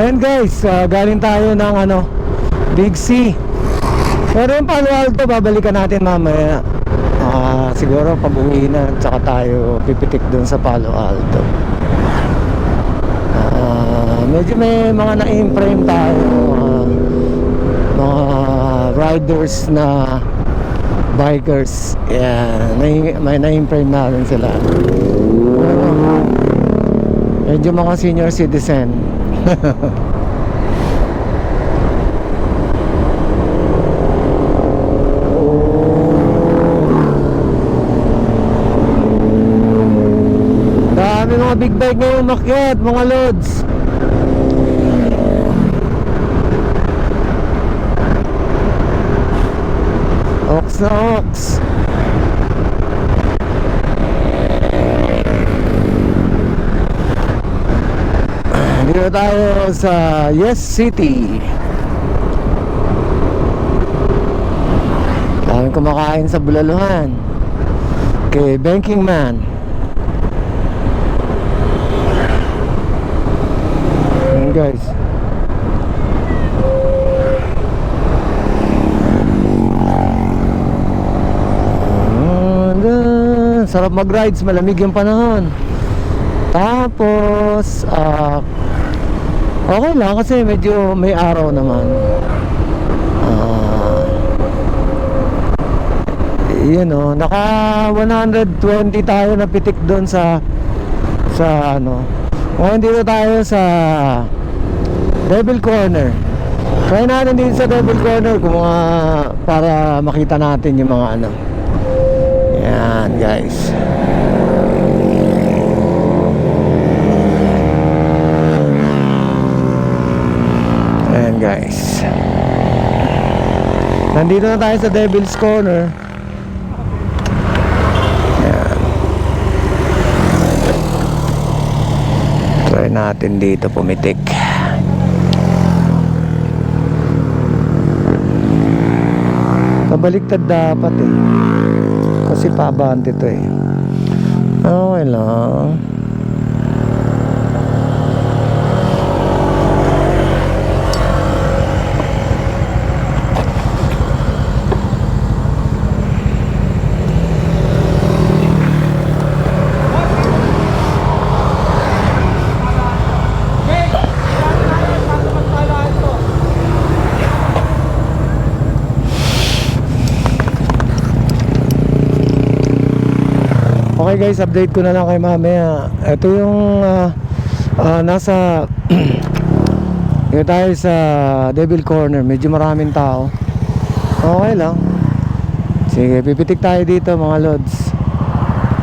Ayan guys, ah, galing tayo ng ano, Big C. Pero yung Palo Alto, babalikan natin mamaya. Ah, siguro pag uwi na, tsaka tayo pipitik dun sa Palo Alto. Ah, medyo may mga na-imprime tayo. ah, mga riders na bikers. Yeah, may, may na-imprime na rin sila. Pero, medyo mga senior citizen. Dami mga big bike ngayon makyat, mga loads. Ox na ox. Dito tayo sa Yes City. Daming kumakain sa Bulaluhan. Kay Banking Man. Ayan guys. Sarap mag-rides, malamig yung panahon. Tapos, ah, okay lang kasi medyo may araw naman. Ah, yun o, naka 120 tayo na pitik doon sa sa ano. Ngayon dito tayo sa Devil Corner. Try natin dito sa Devil Corner kung mga para makita natin yung mga ano. Yan guys. Ayan guys. Nandito na tayo sa Devil's Corner. Ayan. Try natin dito pumitik. Kabaliktad dapat eh. Kasi pabante to eh. Okay lang. Okay guys, update ko na lang kay mamaya. Ito yung ah, ah, nasa Dito tayo sa Devil Corner. Medyo maraming tao. Okay lang. Sige, pipitik tayo dito mga lods.